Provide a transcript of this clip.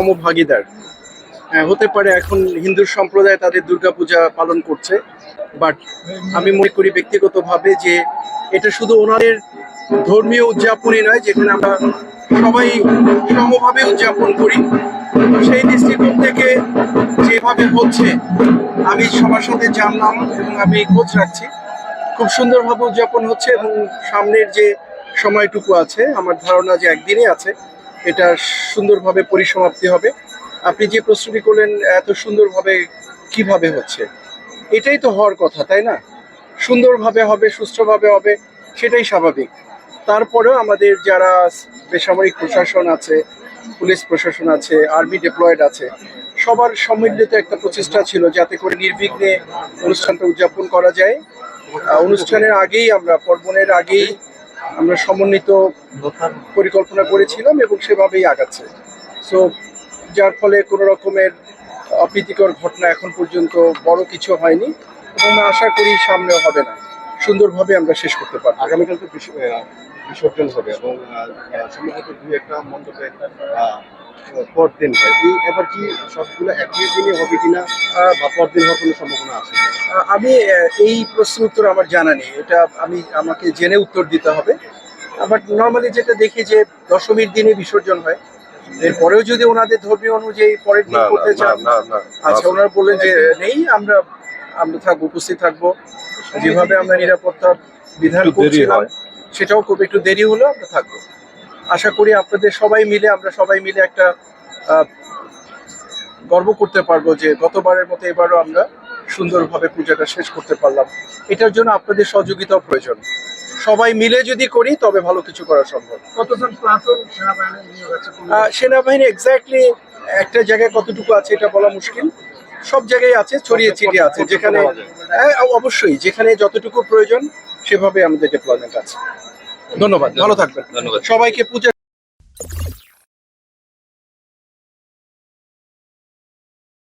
সমভাগীদার। হ্যাঁ, হতে পারে এখন হিন্দু সম্প্রদায় তাদের দুর্গাপূজা পালন করছে বাট আমি মনে করি ব্যক্তিগতভাবে যে এটা শুধু ওনাদের ধর্মীয় উদযাপনই নয় যেখানে আমরা সবাই সমভাবে উদযাপন করি। সেই দৃষ্টিকোণ থেকে যেভাবে হচ্ছে আমি সবার সাথে জানলাম এবং আমি খোঁজ রাখছি। খুব সুন্দরভাবে উদযাপন হচ্ছে এবং সামনের যে সময়টুকু আছে আমার ধারণা যে একদিনই আছে এটা সুন্দরভাবে পরিসমাপ্তি হবে। আপনি যে প্রশ্নটি করলেন, এত সুন্দরভাবে কীভাবে হচ্ছে? এটাই তো হওয়ার কথা, তাই না? সুন্দরভাবে হবে সুষ্ঠুভাবে হবে, সেটাই স্বাভাবিক। তারপরেও আমাদের যারা বেসামরিক প্রশাসন আছে, পুলিশ প্রশাসন আছে, আর্মি ডিপ্লয়েড আছে, সবার সম্মিলিত একটা প্রচেষ্টা ছিল যাতে করে নির্বিঘ্নে অনুষ্ঠানটা উদযাপন করা যায়। অনুষ্ঠানের আগেই আমরা, পর্বণের আগেই আমরা সমন্বিত পরিকল্পনা করেছিলাম এবং সেভাবেই আগাচ্ছে। সো যার ফলে কোনো রকমের অপ্রীতিকর ঘটনা এখন পর্যন্ত বড় কিছু হয়নি এবং আশা করি সামনেও হবে না। সুন্দরভাবে আমরা শেষ করতে পারব। আগামীকাল তো বিস- বিসর্জন হবে এবং সম্ভবত দুই একটা পরদিন হয়। এই এবার কি সবগুলো একই দিনে হবে কিনা বা পরদিন হওয়ার কোনো সম্ভাবনা আছে? আমি এই প্রশ্নের উত্তর আমার জানা নেই। এটা আমি আমাকে জেনে উত্তর দিতে হবে। বাট নর্মালি যেটা দেখি যে দশমীর দিনে বিসর্জন হয়। এরপরেও যদি ওনাদের ধর্মীয় অনুযায়ী পরের দিন করতে চান আচ্ছা ওনারা বললেন যে নেই আমরা আমরা থাকব উপস্থিত থাকব। যেভাবে আমরা নিরাপত্তা বিধান করছিলাম হয়। সেটাও খুব একটু দেরি হলো আমরা থাকব। আশা করি আপনাদের সবাই মিলে আমরা সবাই মিলে একটা গর্ব করতে পারব যে গতবারের মতো এবারও আমরা সুন্দরভাবে পূজাটা শেষ করতে পারলাম। এটার জন্য আপনাদের সহযোগিতাও প্রয়োজন। সবাই মিলে যদি করি তবে ভালো কিছু করা সম্ভব। কতজন সেনাবাহিনী এক্স্যাক্টলি একটা জায়গায় কতটুকু আছে এটা বলা মুশকিল। সব জায়গায় আছে ছড়িয়ে ছিটিয়ে আছে। যেখানে হ্যাঁ, অবশ্যই। যেখানে যতটুকু প্রয়োজন সেভাবে আমাদের ডিপ্লয়মেন্ট আছে। ধন্যবাদ ভালো থাকবেন। ধন্যবাদ। সবাইকে পূজা